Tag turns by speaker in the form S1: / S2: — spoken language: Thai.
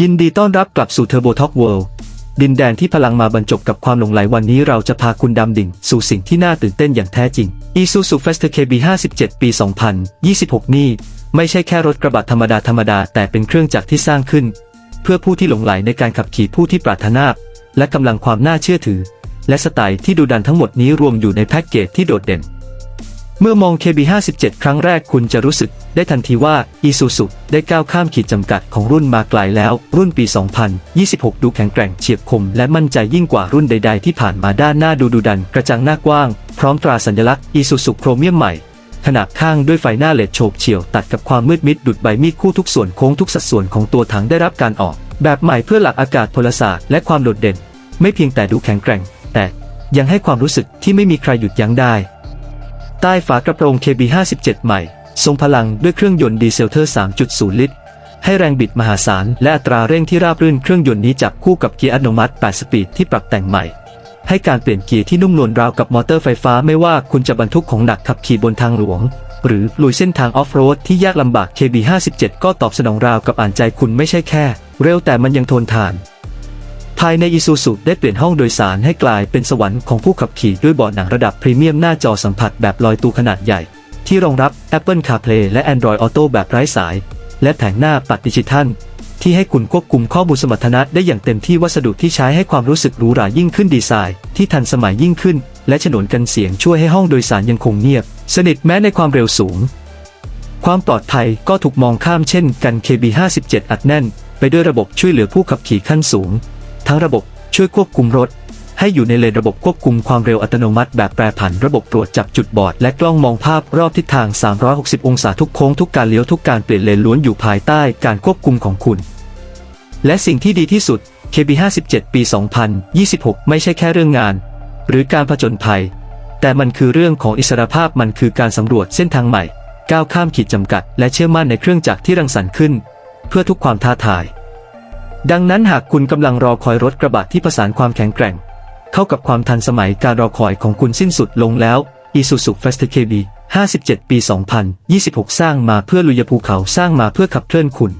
S1: ยินดีต้อนรับกลับสู่เทอร์โบท็อกเวิลด์ดินแดนที่พลังมาบรรจบกับความหลงไหลวันนี้เราจะพาคุณดำดิ่ง สู่สิ่งที่น่าตื่นเต้นอย่างแท้จริง Isuzu f a s t e r KB 57 ปี 2026 นี่ ไม่ใช่แค่รถกระบะธรรมดาธรรมดาแต่เป็นเครื่องจักรที่สร้างขึ้น เพื่อผู้ที่หลงไหลในการขับขี่ผู้ที่ปรารถนา และกำลังความน่าเชื่อถือ และสไตล์ที่ดูดันทั้งหมดนี้รวมอยู่ในแพ็กเกจที่โดดเด่น เมื่อมอง KB57 ครั้งแรกคุณจะรู้สึกได้ทันทีว่า Isuzu ได้ก้าวข้ามขีดจำกัดของรุ่นมาไกลแล้ว รุ่นปี 2026 ดูแข็งแกร่งเฉียบคม และมั่นใจยิ่งกว่ารุ่นใด ๆ ที่ผ่านมาด้านหน้าดูดุดันกระจังหน้ากว้าง พร้อมตราสัญลักษณ์ Isuzu โครเมียมใหม่ ขนาบข้างด้วยไฟหน้าเลดโฉบเฉี่ยว ตัดกับความมืดมิดดุดใบมีดคู่ทุกส่วนโค้งทุกสัดส่วนของตัวถังได้รับการออก แบบใหม่เพื่อหลักอากาศพลศาสตร์และความโดดเด่น ไม่เพียงแต่ดูแข็งแกร่ง แต่ยังให้ความรู้สึกที่ไม่มีใครหยุดยั้งได้ ใต้ฝากระโปรง KB57 ใหม่ ทรงพลังด้วยเครื่องยนต์ดีเซลเทอร์ 3.0 ลิตร ให้แรงบิดมหาศาล และอัตราเร่งที่ราบรื่นเครื่องยนต์นี้จับคู่กับเกียร์อัตโนมัติ 8 สปีดที่ปรับแต่งใหม่ ให้การเปลี่ยนเกียร์ที่นุ่มนวลราวกับมอเตอร์ไฟฟ้าไม่ว่าคุณจะบรรทุกของหนักขับขี่บนทางหลวง หรือลุยเส้นทางออฟโรดที่ยากลำบาก KB57 ก็ตอบสนองราวกับอ่านใจคุณไม่ใช่แค่ เร็วแต่มันยังทนทาน ภายในอิซูซุได้เปลี่ยนห้องโดยสารให้กลายเป็นสวรรค์ของผู้ขับขี่ด้วยเบาะหนังระดับพรีเมียมหน้าจอสัมผัสแบบลอยตัวขนาดใหญ่ ที่รองรับ Apple CarPlay และ Android Auto แบบไร้สาย และแผงหน้าปัดดิจิทัล ที่ให้คุณควบคุมข้อมูลสมรรถนะได้อย่างเต็มที่วัสดุที่ใช้ให้ความรู้สึกหรูหรายิ่งขึ้นดีไซน์ ที่ทันสมัยยิ่งขึ้น และฉนวนกันเสียงช่วยให้ห้องโดยสารยังคงเงียบ สนิทแม้ในความเร็วสูง ความปลอดภัยก็ถูกมองข้ามเช่นกัน KB57 อัดแน่น ไปด้วยระบบช่วยเหลือผู้ขับขี่ขั้นสูง ทั้งระบบช่วยควบคุมรถ ให้อยู่ในเลนระบบควบคุมความเร็วอัตโนมัติแบบแปรผันระบบตรวจจับจุดบอด และกล้องมองภาพรอบทิศทาง 360 องศาทุกโค้งทุกการเลี้ยวทุกการเปลี่ยนเลนล้วนอยู่ภายใต้การควบคุมของคุณ และสิ่งที่ดีที่สุด KB57 ปี 2026 ไม่ใช่แค่เรื่องงาน หรือการผจญภัย แต่มันคือเรื่องของอิสรภาพมันคือการสำรวจเส้นทางใหม่ ก้าวข้ามขีดจำกัด และเชื่อมั่นในเครื่องจักรที่รังสรรค์ขึ้น เพื่อทุกความท้าทาย ดังนั้นหากคุณกำลังรอคอยรถกระบะที่ผสานความแข็งแกร่ง เข้ากับความทันสมัยการรอคอยของคุณสิ้นสุดลงแล้ว Isuzu f a s t KB 57 ปี 2026 สร้างมาเพื่อลุยภูเขาสร้างมาเพื่อขับเคลื่อนคุณ